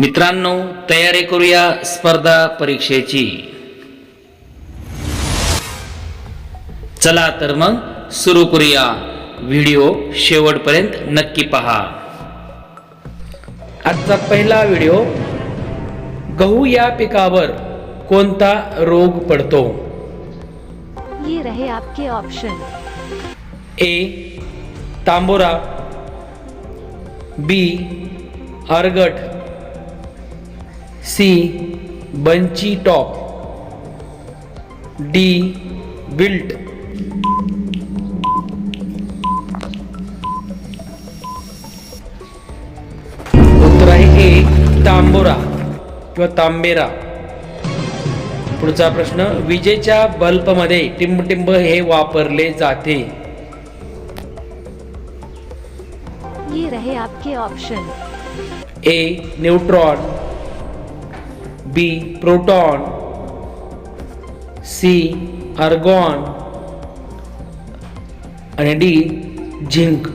मित्रांनो तयारी करूया स्पर्धा परीक्षेची. चला तर मग सुरू करूया. व्हिडिओ शेवटपर्यंत नक्की पहा. आजचा पहिला व्हिडिओ गहू या पिकावर कोणता रोग पडतो? ये रहे आपके option A तांबोरा. B ergot C bunchy top. D blight. उत्तर आहे ए तांबोरा किंवा तांबेरा. पुढचा प्रश्न विजेच्या बल्बमध्ये टिंबटिंब हे वापरले जाते. ये रहे आपके option A neutron. B proton C argon आणि डी झिंक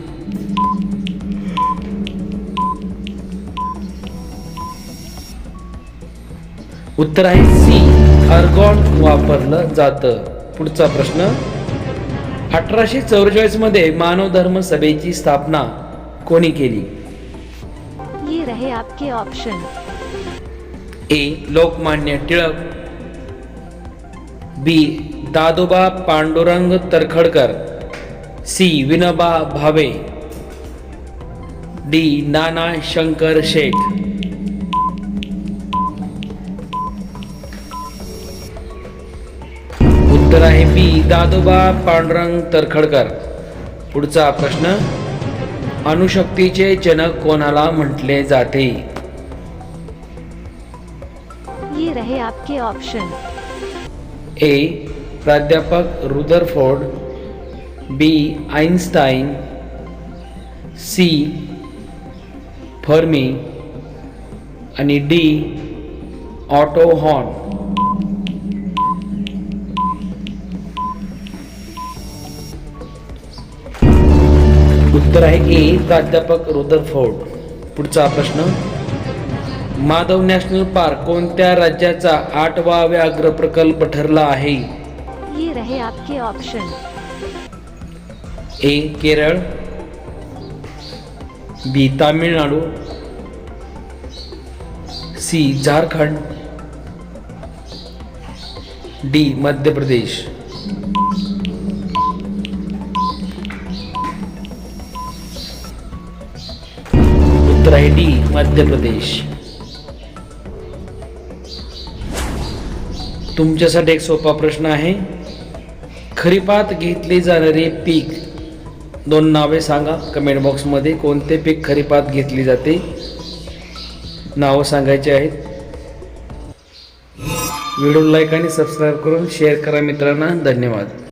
उत्तर आहे सी आर्गॉन वापरलं जातं. पुढचा प्रश्न. अठराशे चौवेचाळीसमध्ये मानव धर्म सभेची स्थापना कोणी केली? ये रहे आपके option A Lokmanya Tilak. B Dadoba Pandurang Tarkhadkar. C Vinoba Bhave. D Nana Shankar Sheth. उत्तर आहे बी दादोबा पांडुरंग तरखडकर. पुढचा प्रश्न अणुशक्तीचे जनक कोणाला म्हटले जाते? रहे आपके ऑप्शन ए प्राध्यापक Rutherford. B Einstein. C Fermi. आणि डी ऑटो हॉर्न. उत्तर आहे ए प्राध्यापक रुदरफोर्ड. पुढचा प्रश्न. माधव नॅशनल पार्क कोणत्या राज्याचा आठवा व्याघ्र प्रकल्प ठरला आहे? ये रहे आपके option A Kerala. B Tamil Nadu. C Jharkhand. D Madhya Pradesh. उत्तर आहे डी मध्य प्रदेश. तुमच्यासाठी एक सोपा प्रश्न आहे. खरीपात घेतले जाणारे पीक दोन नावे सांगा. कमेंट बॉक्समध्ये कोणते पीक खरीपात घेतली जाते? नावं सांगायचे आहेत. व्हिडिओ लाईक आणि सबस्क्राईब करून शेअर करा मित्रांना. धन्यवाद.